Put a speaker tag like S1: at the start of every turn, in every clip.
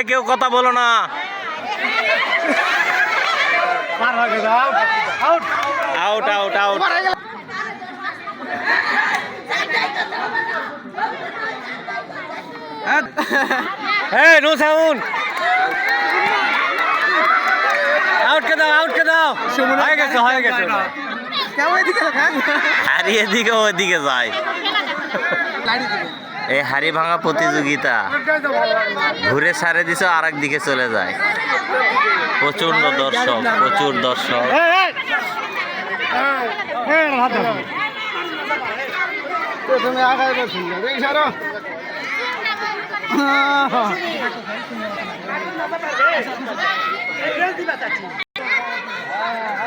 S1: এই কেউ কথা বলো না। Out. Out. Out no sound out কে দাও আউট কে দাও। হয়ে গেছে হয়ে গেছে। হারি এদিকে? ওদিকে যায়। এই হাড়ি ভাঙা প্রতিযোগিতা। ঘুরে সারে দিছে আর দিকে চলে যায়। প্রচণ্ড দর্শক, প্রচুর দর্শক।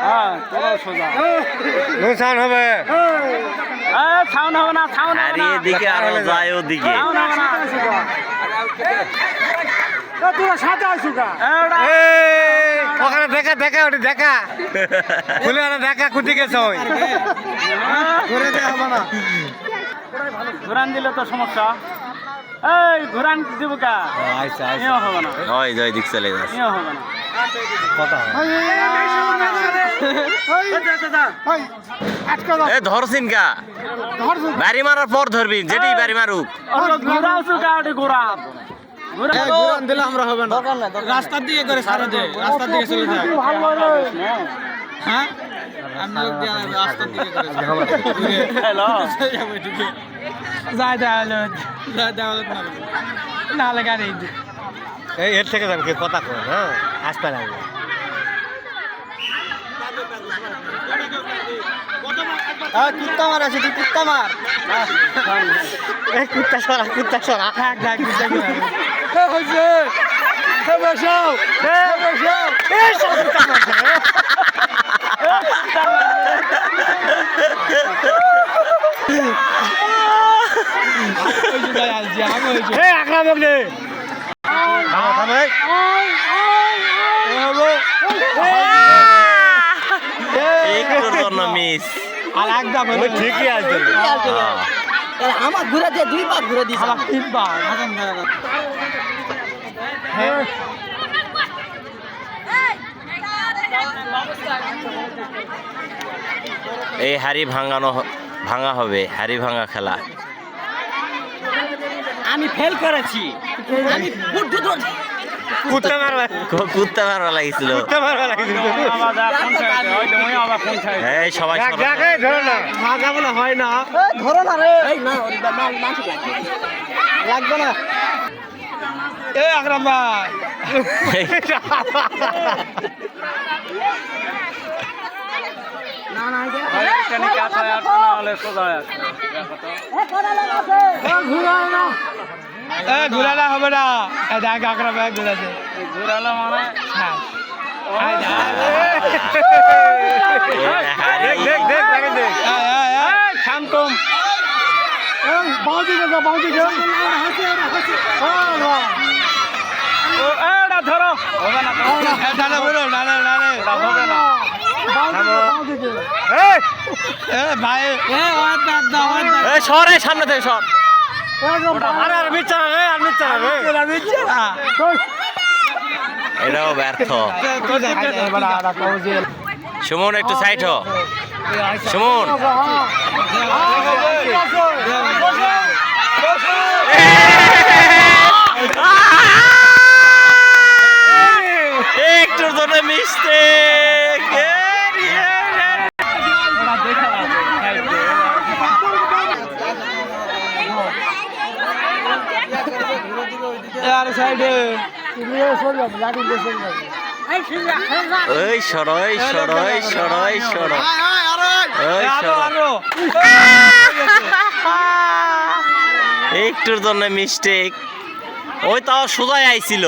S2: হ্যাঁ চলো সোজা
S1: নুকসান হবে
S2: সাউন্ড হবে না সাউন্ড
S1: এদিকে আরও যায় ওদিকে।
S2: তোরা সাথে আসু গা
S3: ওখানে দেখা দেখা ওটি দেখা খুলে ওটা দেখা কুটি গেছে ওই
S2: ঘুরে দেওয়া হবে না ঘুরান দিলে তো সমস্যা এই ঘুরান দিব কা
S3: আচ্ছা।
S2: হবে না।
S1: জয় দিক চলে যাচ্ছে
S2: হবে না।
S1: এ ধরছিন কা বাড়ি মারার পর ধরবি যেটি বাড়ি মারুক
S3: দিলে আমরা হবে না রাস্তার দিকে করে সারা দে রাস্তার দিকে চলে যায় হ্যাঁ আমি লোক দিয়ে রাস্তার দিকে করে যায় দেওয়ালে যায় দেওয়ালে না লাগা নেই এই এর থেকে যাবে কথা কর হ্যাঁ? আসতে লাগবে। কুত্তা মার আছে তুই কুত্তা মার। এই কুত্তা সরা কুত্তা সরা। থাক থাক কুত্তা বসাও। বসাও। এই আকরাম বলে থামো থামো এই এই হলো
S1: একটুর জন্য মিস
S3: আর একদম ঠিকই আছে।
S4: আমার ঘুরে দিয়ে দুই বার ঘুরে দিয়েছে
S3: আমার তিনবার হ্যাঁ।
S1: এই হাড়ি ভাঙানো ভাঙা হবে হাড়ি ভাঙা খেলা।
S4: আমি ফেল করেছি। আমি
S3: কুত্তা মারবা।
S1: কুত্তা মারবা। লাগিছিল।
S3: কুত্তা মারবা লাগিছিল।
S1: এই সবাই
S3: ধরো না। ভাগা বলে হয় না।
S4: ধরো না রে। এই না লাগবে।
S3: লাগবে না। এই আকরাম ভাই।
S2: আসো না।
S3: এ ঘুরালে হবে না। এই দেখ ভাই ঘুরাছে
S2: এই ঘুরালো মানে?
S3: হ্যাঁ। এই দেখ।
S1: এই
S3: দেখ দেখ দেখ দেখেন দেখ।
S2: এই, শান্তম। ও এটা ধরো। হবে না
S3: দাদা বলো না না না না।
S2: হবে না।
S3: এ ভাই।
S1: এই সর এই সামনে থেকে সর। এটাও ব্যর্থ। সুমন একটু সাইড হ সুমন। একটুর জন্য মিশতে
S2: ওরা দেখা যাবে খাইতে
S3: আর সাইডে
S1: ওই সরই সরই সরই সরই ওই
S3: আরও
S1: সর।
S3: আরও।
S1: একটুর জন্য মিস্টেক। ওই তাও সোজাই আইছিল।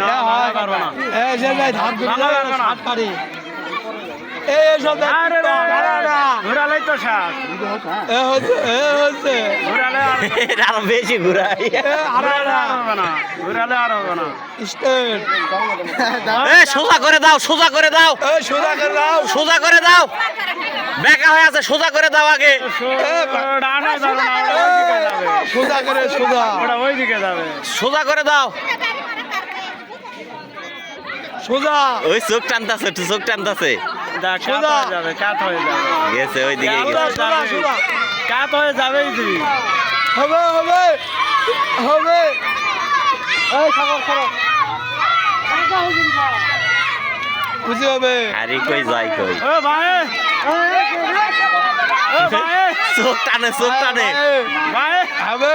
S2: না ভাঙা পারব না
S3: এই যে ধাপ
S2: ভালো না।
S3: হাত পারি এই সব দেখ
S2: আরে রে,
S3: আরে না
S2: ঘুরালেই তো শাক
S3: এ হচ্ছে
S2: ঘুরালে আর
S1: বেশি ঘুরাই
S3: এ
S2: ঘুরালে আর হবে না। ঘুরালে আর হবে না।
S3: স্টেট।
S1: এ সোজা করে দাও সোজা করে দাও।
S3: সোজা করে দাও।
S1: সোজা করে দাও। বেকা হয়ে আছে সোজা করে দাও আগে।
S3: সোজা করে সোজা
S2: ওইদিকে যাবে।
S1: সোজা করে দাও।
S3: সোজা।
S1: ওই চোখ টানতাছে চোখ টানতাছে।
S3: সোজা।
S2: হয়ে যাবে কাত হয়ে যাবে।
S1: গেছে ওই দিকে
S2: কাত হয়ে তুই
S3: হবে হবে। হবে। এই সাগর সরো খুশি হবে।
S1: আরে কই যাই কই?
S2: ও ভাই। ও ভাই।
S1: চোখ টানে চোখ টানে
S2: ভাই।
S3: হবে।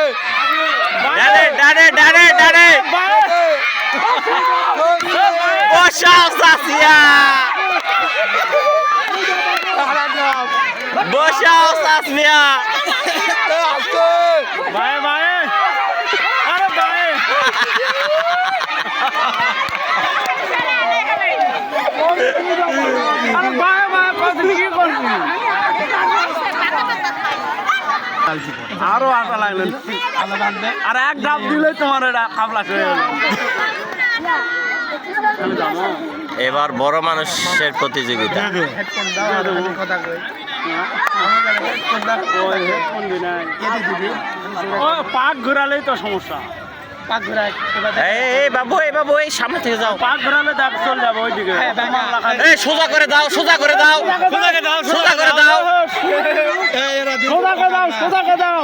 S1: ডানে ডানে ডানে ডানে। বসাও সাসিয়া বসাও সাসমিয়া
S2: ভাই ভাই আরে ভাই আরে ভাই ভাই কত কি করছিস আরও আশা লাগলেন আর এক ডাব দিলেই তোমার এটা খাবলা হয়ে গেল আমি যাব।
S1: এবার বড় মানুষের প্রতিযোগিতা।
S2: পাক ঘুরালেই তো সমস্যা।
S1: এই এই বাবু এই বাবু এই সামনে থেকে যাও।
S2: পাক ঘুরালে দেখ চলে যাবে ওইদিকে।
S1: এই সোজা করে দাও সোজা করে দাও। সোজা করে দাও। সোজা করে দাও
S2: দাও।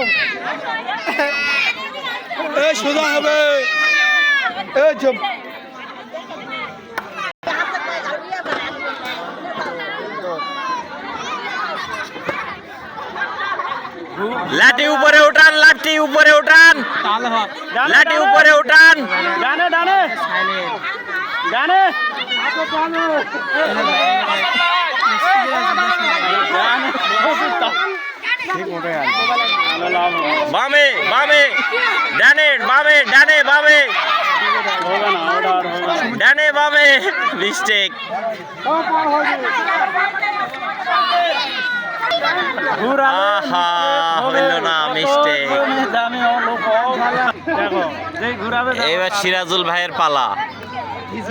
S3: এই সোজা হবে। এই
S1: লাঠি উপরে উঠান লাঠি উপরে উঠান। লাঠি উপরে উঠান।
S2: ডানে ডানে। ডানে।
S1: বামে বামে। ডানে বামে ডানে বামে। ডানে বামে। মিস্টেক। আহা, হইল না,
S2: ঘুরাবে
S1: এবার সিরাজুল ভাইয়ের পালা।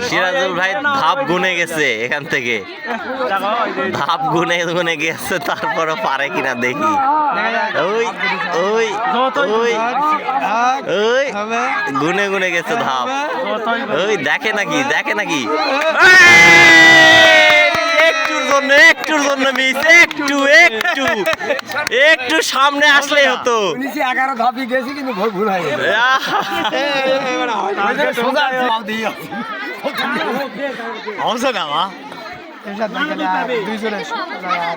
S1: সিরাজুল ভাই ধাপ গুনে গেছে এখান থেকে। ধাপ গুনে গুনে গেছে তারপরে পারে কিনা দেখি। ওই ওই ওই ওই গুনে গুনে গেছে ধাপ। ওই দেখে নাকি দেখে নাকি। একটুর জন্য একটুর জন্য মিস একটু একটু। একটু সামনে আসলেই হতো।
S3: নিচে এগারো ধাপি গেছি কিন্তু ভুল ভুল হয়ে গেছে
S2: সোজা
S3: হচ্ছে না মা।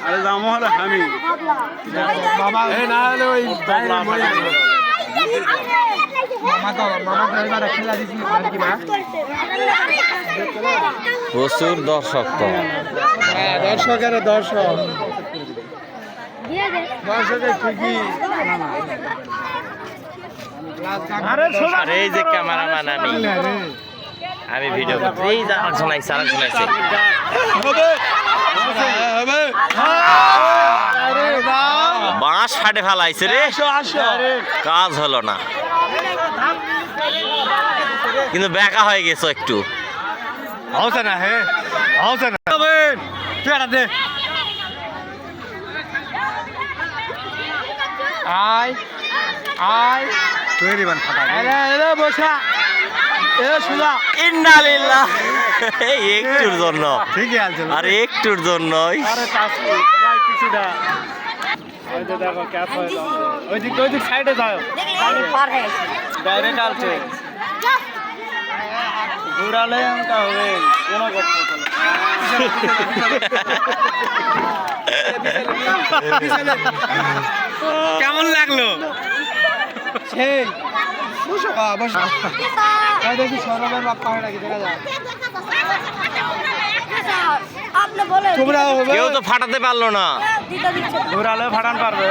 S2: আরে যাব হলো আমি
S3: বাবা এই না হলে ওই
S1: প্রচুর দর্শক তো।
S3: হ্যাঁ দর্শকের দর্শক। দর্শকের ঠিকই।
S1: এই যে ক্যামেরাম্যান আমি। আমি ভিডিও করছি এই যে আইছে বাঁশ ফাটে ফেলাইছে রে।
S3: আসো আসো।
S1: কাজ হলো না। কিন্তু বেকা হয়ে গেছো একটু।
S3: হচ্ছে না হে হচ্ছে না। তুই দে। আয় আয়। তুই রিবান ফাটা এলে এলে বসা। এ সুজা।
S1: ইন্নালিল্লাহ। একটুর জন্য।
S3: ঠিকই আছে।
S1: আর একটুর জন্যই
S2: আরে কাজ প্রায় কিছুটা। ওই যে দেখো ক্যাচ হয়ে যাচ্ছে ওই দিক ওই দিক সাইডে যাও ডাইরেক্ট আছে ঘুরালে এমনটা হবে। কোনো কথা চলে
S3: কেমন লাগল? সেই। বসো বসো। দেখি সৌরভের বাপ পাহাড় নাকি দেখা যায়
S5: আপনি বলে
S3: তোমরা হবে।
S1: কেউ তো ফাটাতে পারল না।
S2: ঘুরালে ফাটান পারবে।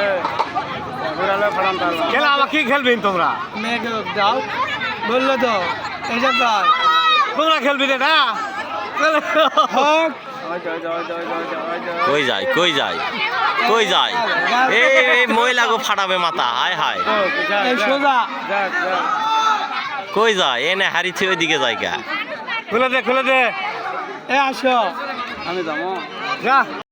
S2: ঘুরালে ফাটান পারবে।
S3: খেলা আমাকে খেলবেন তোমরা? মেয়েকে যাও। বলল তো এইসব ভাই তোমরা খেলবি রে না।
S1: কই যায় কই যায় কই যায়? এই এই মহিলাকে ফাটাবে মাথা হায় হায়।
S3: সোজা।
S1: কই যায়? এনে হারিছে ওইদিকে যায় কা।
S3: খুলে দে খুলে দে। এ আসো।
S2: আমি যাব।
S3: যা।